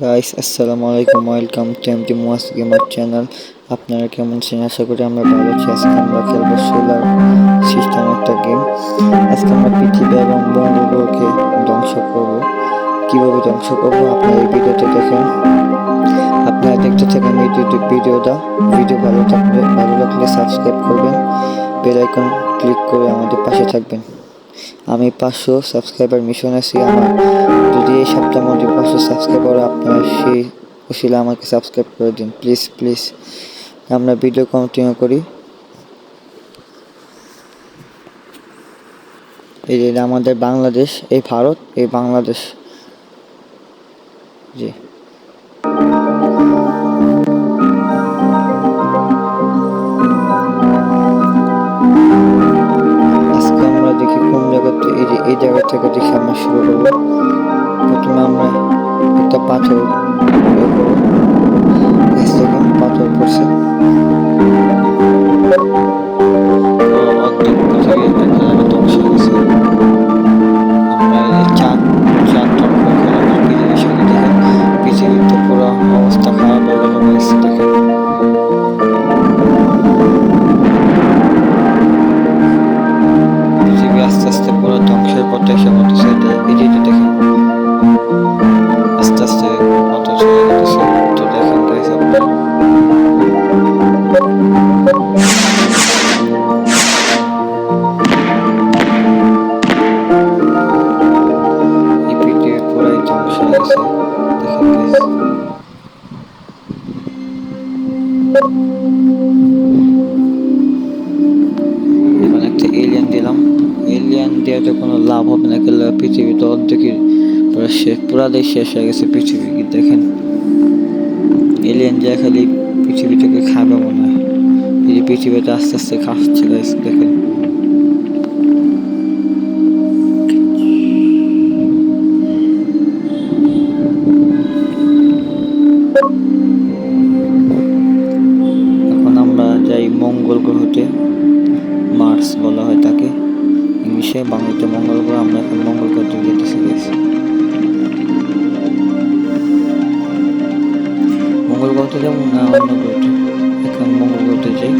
Guys আসসালামু আলাইকুম welcome to MT Moyas gamer channel আপনারা কেমন আছেন? আশা করি আমরা ভালো আছি। আজকে আমরা খেলব সোলার সিস্টেম একটা গেম আজকে আমরা পৃথিবী এবং মঙ্গল গ্রহকে ধ্বংস করব। কীভাবে ধ্বংস করব? আপনারা এই ভিডিওতে দেখেন। আপনারা দেখতে থাকেন এই ভিডিওটা। ভিডিও ভালো থাকলে ভালো লাগলে সাবস্ক্রাইব করবেন। বেল আইকন ক্লিক করে আমাদের পাশে থাকবেন। আমি পাঁচশো সাবস্ক্রাইবার মিশন আছি আমার যদি এই সপ্তাহের মধ্যে পাঁচশো সাবস্ক্রাইবার আপনারা সেই উশিলা আমাকে সাবস্ক্রাইব করে দিন। প্লিজ প্লিজ আমরা ভিডিও কন্টিনিউ করি। এই যে আমাদের বাংলাদেশ, এই ভারত, এই বাংলাদেশ। জি। এই যে এই জায়গা থেকে দেখে আমরা শুরু করব প্রথমে আমরা একটা পাথর পাথর ধ্বংসের পথে এসে পড়তেছে এটা না কেন পৃথিবী তো অর্ধেকই পুরো শেষ পুরাটাই শেষ হয়ে গেছে পৃথিবী দেখেন এলিয়ান দিয়ে খালি পৃথিবীটাকে খাবে মনে হয়। এই যে পৃথিবীটা আস্তে আস্তে খাচ্ছে দেখেন। এখন আমরা যাই মঙ্গল গ্রহতে মার্স বলা হয় তাকে, ইংলিশে, বাংলাতে মঙ্গল গ্রহ, আমরা এখন মঙ্গল গ্রহতে যেমন না, অন্য গ্রহতে এখন মঙ্গল গ্রহতে যাই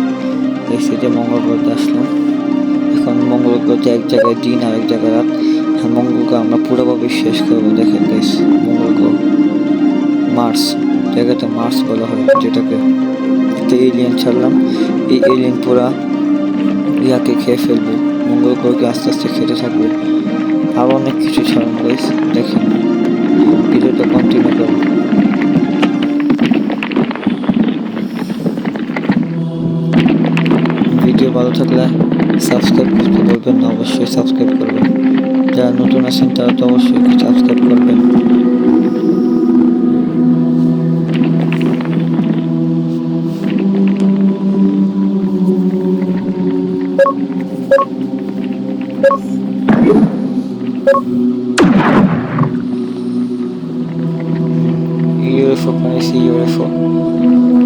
দেখছি যে মঙ্গল গ্রহতে আসলাম, এখন মঙ্গল গ্রহতে এক জায়গায় দিন আর এক জায়গায় রাত মঙ্গল গ্রহ আমরা পুরোভাবে শেষ করব। দেখেন গাইস মঙ্গল গ্রহ মার্স জায়গাটা মার্স বলা হয়, যেটাকে একটা এলিয়েন ছাড়লাম। এই এলিয়েন পুরা ইয়াকে খেয়ে ফেলবে। মঙ্গল গ্রহকে আস্তে আস্তে খেতে থাকবে? আরও অনেক কিছু ছাড়ানো গাইস দেখেন। ভিডিওটা কন্টিনিউ করুন ভিডিও ভালো থাকলে সাবস্ক্রাইব করতে বলবেন না অবশ্যই সাবস্ক্রাইব করবেন যারা নতুন আছেন তারা তো অবশ্যই সাবস্ক্রাইব করবেন ইউএফও পাইছি ইউএফও এই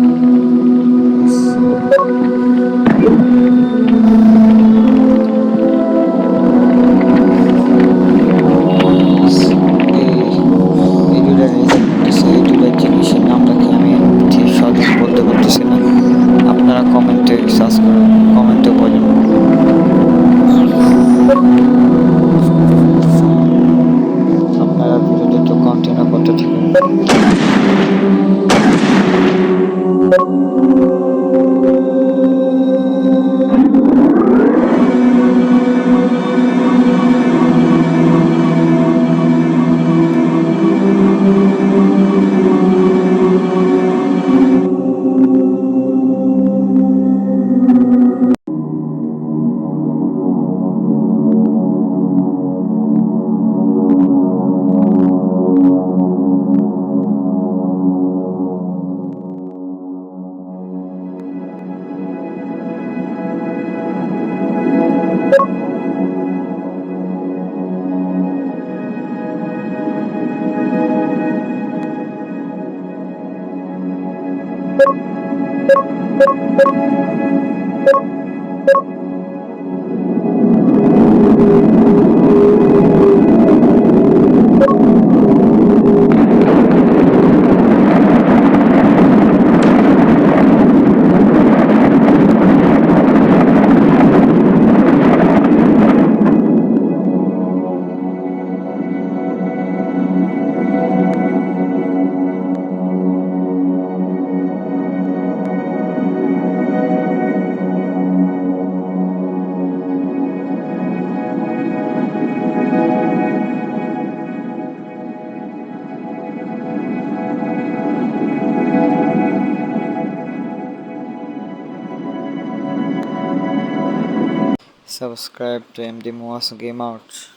Thank you. Subscribe to MD Moas Game Out.